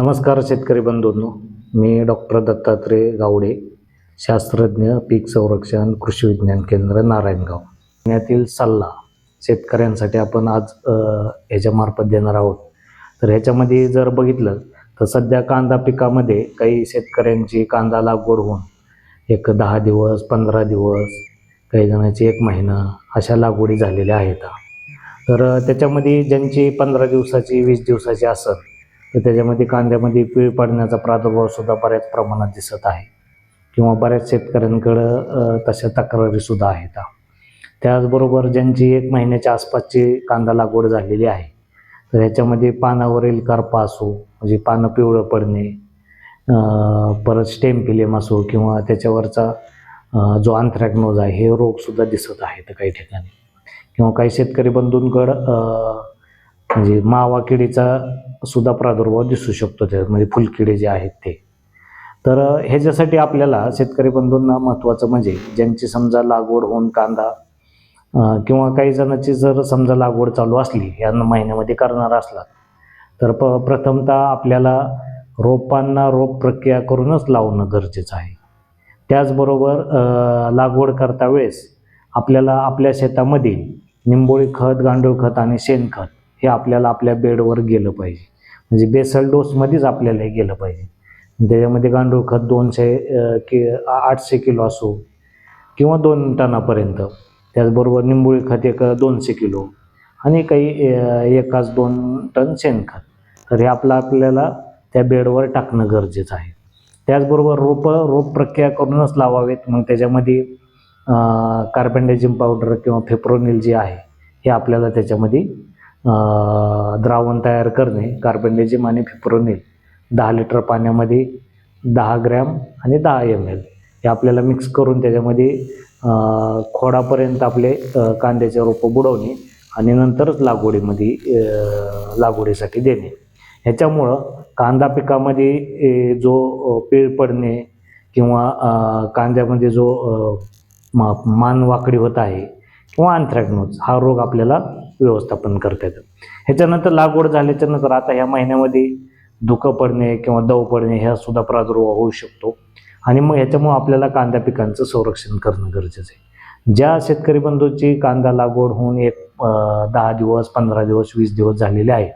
नमस्कार शेतकरी बंधूंनो. मी डॉक्टर दत्तात्रय गावडे शास्त्रज्ञ पीक संरक्षण कृषी विज्ञान केंद्र नारायणगाव. यातील सल्ला शेतकऱ्यांसाठी आपण आज ह्याच्यामार्फत देणार आहोत. तर ह्याच्यामध्ये जर बघितलं तर सध्या कांदा पिकामध्ये काही शेतकऱ्यांची कांदा लागवड होऊन एक दहा दिवस पंधरा दिवस काही जणांची एक महिना अशा लागवडी झालेल्या आहेत. तर त्याच्यामध्ये ज्यांची पंधरा दिवसाची वीस दिवसाची असत तर त्याच्यामध्ये कांद्यामध्ये पीळ पडण्याचा प्रादुर्भाव सुद्धा बऱ्याच प्रमाणात दिसत आहे. किंवा बऱ्याच शेतकऱ्यांकडं तशा तक्रारीसुद्धा आहेत. त्याचबरोबर ज्यांची एक महिन्याच्या आसपासची कांदा लागवड झालेली आहे तर ह्याच्यामध्ये पानावरील करपा असो म्हणजे पानं पिवळं पडणे परत स्टेम फिलेम असो किंवा त्याच्यावरचा जो आंथ्रॅकनोज आहे हे रोगसुद्धा दिसत आहेत काही ठिकाणी. किंवा काही शेतकरी बंधूंकडं म्हणजे मावा किडीचा सुद्धा प्रादुर्भाव दिसू शकतो त्यात म्हणजे फुलकिडे जे आहेत ते. तर ह्याच्यासाठी आपल्याला शेतकरी बंधूंना महत्त्वाचं म्हणजे ज्यांची समजा लागवड होऊन कांदा किंवा काही जणांची जर समजा लागवड चालू असली या महिन्यामध्ये करणार असला तर प प्रथमतः आपल्याला रोपांना रोप प्रक्रिया करूनच लावणं गरजेचं आहे. त्याचबरोबर लागवड करता वेळेस आपल्याला आपल्या शेतामध्ये निंबोळी खत गांडूळ खत आणि शेणखत हे आपल्याला आपल्या बेडवर गेलं पाहिजे. म्हणजे बेसल डोसमध्येच आपल्याला हे गेलं पाहिजे. त्याच्यामध्ये गांडूळ खत दोनशे कि आठशे किलो असो किंवा दोन टनापर्यंत. त्याचबरोबर निंबोळी खत एक दोनशे किलो आणि काही एकाच दोन टन शेणखत. तर हे आपलं आपल्याला त्या बेडवर टाकणं गरजेचं आहे. त्याचबरोबर रोपं रोप प्रक्रिया करूनच लावावेत. मग त्याच्यामध्ये कार्बनडायझिम पावडर किंवा फेप्रोनिल जे आहे हे आपल्याला त्याच्यामध्ये द्रावण तयार करणे कार्बनडायझिम आणि फिप्रोनिल दहा लिटर पाण्यामध्ये दहा ग्रॅम आणि दहा एम एल हे आपल्याला मिक्स करून त्याच्यामध्ये खोडापर्यंत आपले कांद्याचे रोपं बुडवणे आणि नंतरच लागवडीमध्ये लागवडीसाठी देणे. ह्याच्यामुळं कांदा पिकामध्ये जो पीळ पडणे किंवा कांद्यामध्ये जो मा मान वाकडी होत आहे किंवा अँथ्रॅक्नोज हा रोग आपल्याला व्यवस्थापन करता येतं. ह्याच्यानंतर लागवड झाल्याच्यानंतर आता ह्या महिन्यामध्ये धुकं पडणे किंवा दव पडणे ह्या सुद्धा प्रादुर्भाव होऊ शकतो. आणि मग ह्याच्यामुळं आपल्याला कांदा पिकांचं संरक्षण करणं गरजेचं आहे. ज्या शेतकरी बंधूची कांदा लागवड होऊन एक दहा दिवस पंधरा दिवस वीस दिवस झालेले आहे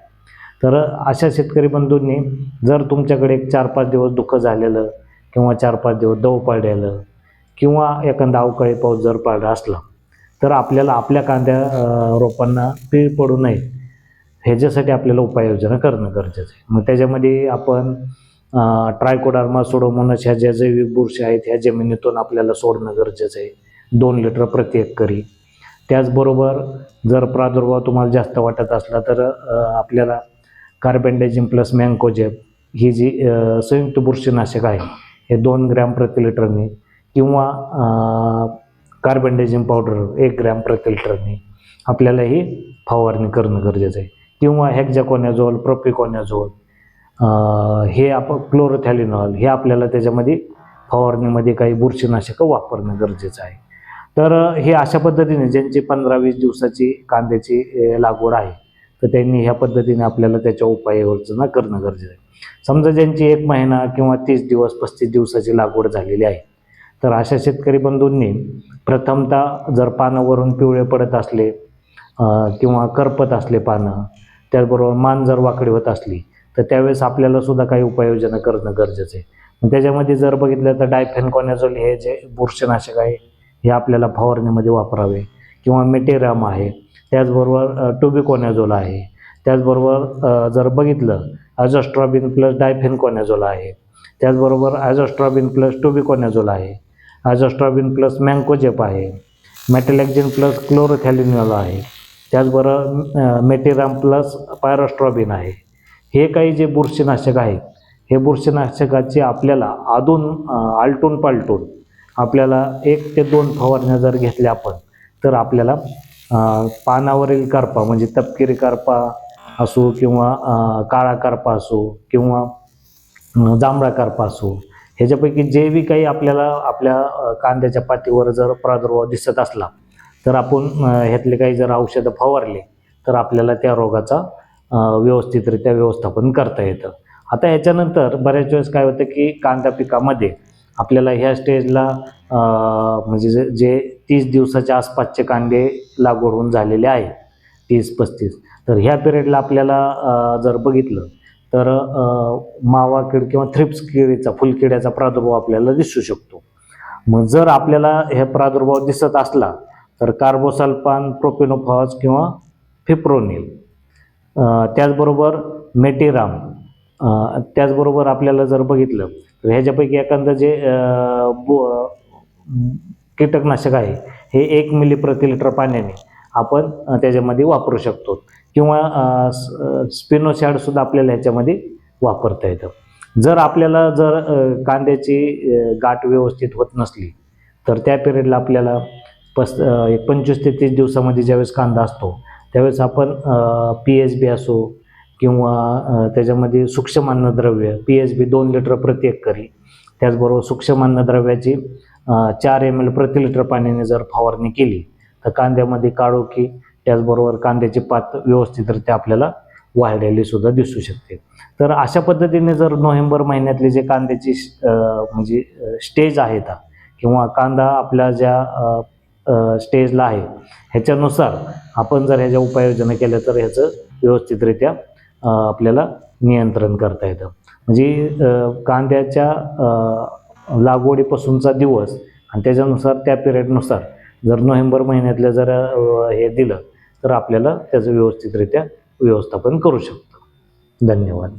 तर अशा शेतकरी बंधूंनी जर तुमच्याकडे एक चार पाच दिवस दुःख झालेलं किंवा चार पाच दिवस दव पडलेलं किंवा एखादा अवकाळी पाऊस जर पडला असला तर आपल्याला आपल्या कांद्या रोपांना पीळ पडू नये. ह्याच्यासाठी आपल्याला उपाययोजना करणं गरजेचं आहे. मग त्याच्यामध्ये आपण ट्रायकोडार्मा सोडोमोनस ह्या ज्या जैविक बुरशी आहेत ह्या जमिनीतून आपल्याला सोडणं गरजेचं आहे. दोन लिटर प्रति एकरी. त्याचबरोबर जर प्रादुर्भाव तुम्हाला जास्त वाटत असला तर आपल्याला कार्बेंडेजिम प्लस मँकोजेब ही जी संयुक्त बुरशीनाशक आहे हे दोन ग्रॅम प्रति लिटरने किंवा कार्बेंडाजिम पावडर एक ग्रॅम प्रति लिटरने आपल्याला ही फवारणी करणं गरजेचं आहे. किंवा हॅक्झॅकोनॅझोल प्रोपिकॉनॅझोल हे आपण क्लोरोथॅलिनॉल हे आपल्याला त्याच्यामध्ये फवारणीमध्ये काही बुरशीनाशकं वापरणं गरजेचं आहे. तर हे अशा पद्धतीने ज्यांची पंधरा वीस दिवसाची कांद्याची लागवड आहे तर त्यांनी ह्या पद्धतीने आपल्याला त्याच्या उपाययोजना करणं गरजेचं आहे. समजा ज्यांची एक महिना किंवा तीस दिवस पस्तीस दिवसाची लागवड झालेली आहे तर अशा शेतकरी बंधूंनी प्रथमतः जर पानावरून पिवळे पडत असले किंवा करपत असले पानं त्याचबरोबर मान जर वाकडी होत असली तर त्यावेळेस आपल्याला सुद्धा काही उपाययोजना करणं गरजेचं आहे. त्याच्यामध्ये जर बघितलं तर डायफेनकॉनॅझोल हे जे बुरशीनाशक आहे हे आपल्याला फवारणीमध्ये वापरावे. किंवा मेटेराम आहे त्याचबरोबर टोबिकोनॅझोल आहे. त्याचबरोबर जर बघितलं अजस्ट्रॉबिन प्लस डायफेनकॉनॅझोल आहे. त्याचबरोबर ॲझोस्ट्रॉबिन प्लस टोबिकोनॅझोल आहे. ॲझोस्ट्रॉबिन प्लस मँकोजेप आहे. मॅटेलॅक्झिन प्लस क्लोरोथॅलिनॉल आहे. त्याचबरोबर मेटेराम प्लस पायरोस्ट्रॉबिन आहे. हे काही जे बुरशीनाशक आहेत हे बुरशीनाशकाची आपल्याला अधून आलटून पालटून आपल्याला एक ते दोन फवारण्या जर घेतल्या आपण तर आपल्याला पानावरील करपा म्हणजे तपकिरी करपा असो किंवा काळा करपा असो किंवा जांभळा करपा असो ह्याच्यापैकी जे बी काही आपल्याला आपल्या कांद्याच्या पातीवर जर प्रादुर्भाव दिसत असला तर आपण ह्यातले काही जर औषधं फवारले तर आपल्याला त्या रोगाचा व्यवस्थितरित्या व्यवस्थापन करता येतं. आता याच्यानंतर बऱ्याच वेळेस काय होतं की कांदा पिकामध्ये आपल्याला ह्या स्टेजला म्हणजे जे- जे तीस दिवसाच्या आसपासचे कांदे लागवड होऊन झालेले आहेत तीस पस्तीस. तर ह्या पिरियडला आपल्याला जर बघितलं तर मावा किड किंवा थ्रिप्स किडीचा फुलकिड्याचा प्रादुर्भाव आपल्याला दिसू शकतो. मग जर आपल्याला हे प्रादुर्भाव दिसत असला तर कार्बोसल्फान प्रोपिनोफॉस किंवा फिप्रोनिल त्याचबरोबर मेटेराम त्याचबरोबर आपल्याला जर बघितलं तर ह्याच्यापैकी एखादं जे बो कीटकनाशक आहे हे एक मिली प्रति लिटर पाण्याने आपण त्याच्यामध्ये वापरू शकतो. किंवा स्पिनोसॅडसुद्धा आपल्याला ह्याच्यामध्ये वापरता येतं. जर आपल्याला जर कांद्याची गाठ व्यवस्थित होत नसली तर त्या पिरियडला आपल्याला पस एक पंचवीस ते तीस दिवसामध्ये ज्यावेळेस कांदा असतो त्यावेळेस आपण पी एच बी असो किंवा त्याच्यामध्ये सूक्ष्म अन्नद्रव्य पी एच बी दोन लिटर प्रति एकरी त्याचबरोबर सूक्ष्म अन्नद्रव्याची चार एम एल प्रति लिटर पाण्याने जर फवारणी केली तर कांद्यामध्ये काळोखी त्याचबरोबर कांद्याची पात व्यवस्थितरित्या आपल्याला वाढलेली सुद्धा दिसू शकते. तर अशा पद्धतीने जर नोव्हेंबर महिन्यातले जे कांद्याची म्हणजे स्टेज आहेत हा, किंवा कांदा आपल्या ज्या स्टेजला आहे ह्याच्यानुसार आपण जर ह्याच्या उपाययोजना केल्या तर ह्याचं व्यवस्थितरित्या आपल्याला नियंत्रण करता येतं. म्हणजे कांद्याच्या लागवडीपासूनचा दिवस आणि त्याच्यानुसार त्या पिरियडनुसार जर नोव्हेंबर महिन्यातलं जर हे दिलं तर आपल्याला त्याचं व्यवस्थितरित्या व्यवस्थापन करू शकतो. धन्यवाद.